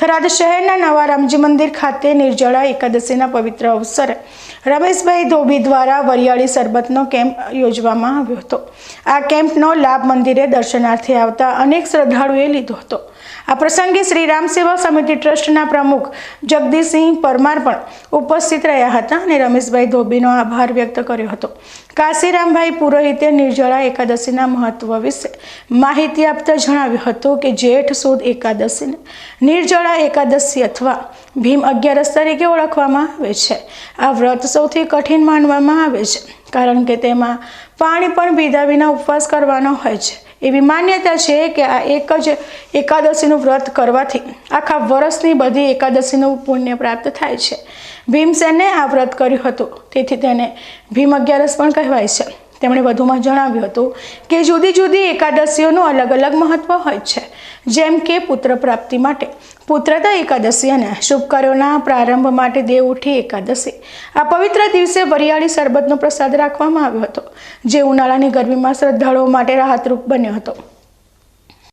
થરાદ શહેરના નવા રામજી મંદિર ખાતે નિર્જળા એકાદશીના પવિત્ર અવસરે રમેશભાઈ ધોબી દ્વારા વરિયાળી સરબતનો કેમ્પ યોજવામાં આવ્યો હતો. આ કેમ્પનો લાભ મંદિરે દર્શનાર્થે આવતા અનેક શ્રદ્ધાળુએ લીધો હતો. આ પ્રસંગે શ્રી રામ સેવા સમિતિ ટ્રસ્ટના પ્રમુખ જગદીશસિંહ પરમાર પણ ઉપસ્થિત રહ્યા હતા અને રમેશભાઈ ધોબીનો આભાર વ્યક્ત કર્યો હતો. કાશીરામભાઈ પુરોહિતે નિર્જળા એકાદશીના મહત્વ વિશે માહિતી આપતા જણાવ્યું હતું કે જેઠ સુદ એકાદશીને નિર્જળા એકાદશી અથવા ભીમ અગિયારસ તરીકે ઓળખવામાં આવે છે. આ વ્રત સૌથી કઠિન માનવામાં આવે છે. કારણ કે તેમાં પાણી પણ પીધા વિના ઉપવાસ કરવાનો હોય છે. એવી માન્યતા છે કે આ એક જ એકાદશીનું વ્રત કરવાથી આખા વર્ષની બધી એકાદશીનું પુણ્ય પ્રાપ્ત થાય છે. ભીમસેને આ વ્રત કર્યું હતું. તેથી તેને ભીમ અગિયારસ પણ કહેવાય છે. તેમણે વધુમાં જણાવ્યું હતું કે જુદી જુદી એકાદશીઓનું અલગ અલગ મહત્વ હોય છે. જેમ કે પુત્ર પ્રાપ્તિ માટે પુત્રતા એકાદશી અને શુભ પ્રારંભ માટે દેવ ઉઠી એકાદશી. આ પવિત્ર દિવસે વરિયાળી શરબતનો પ્રસાદ રાખવામાં આવ્યો હતો, જે ઉનાળાની ગરમીમાં શ્રદ્ધાળુઓ માટે રાહતરૂપ બન્યો હતો.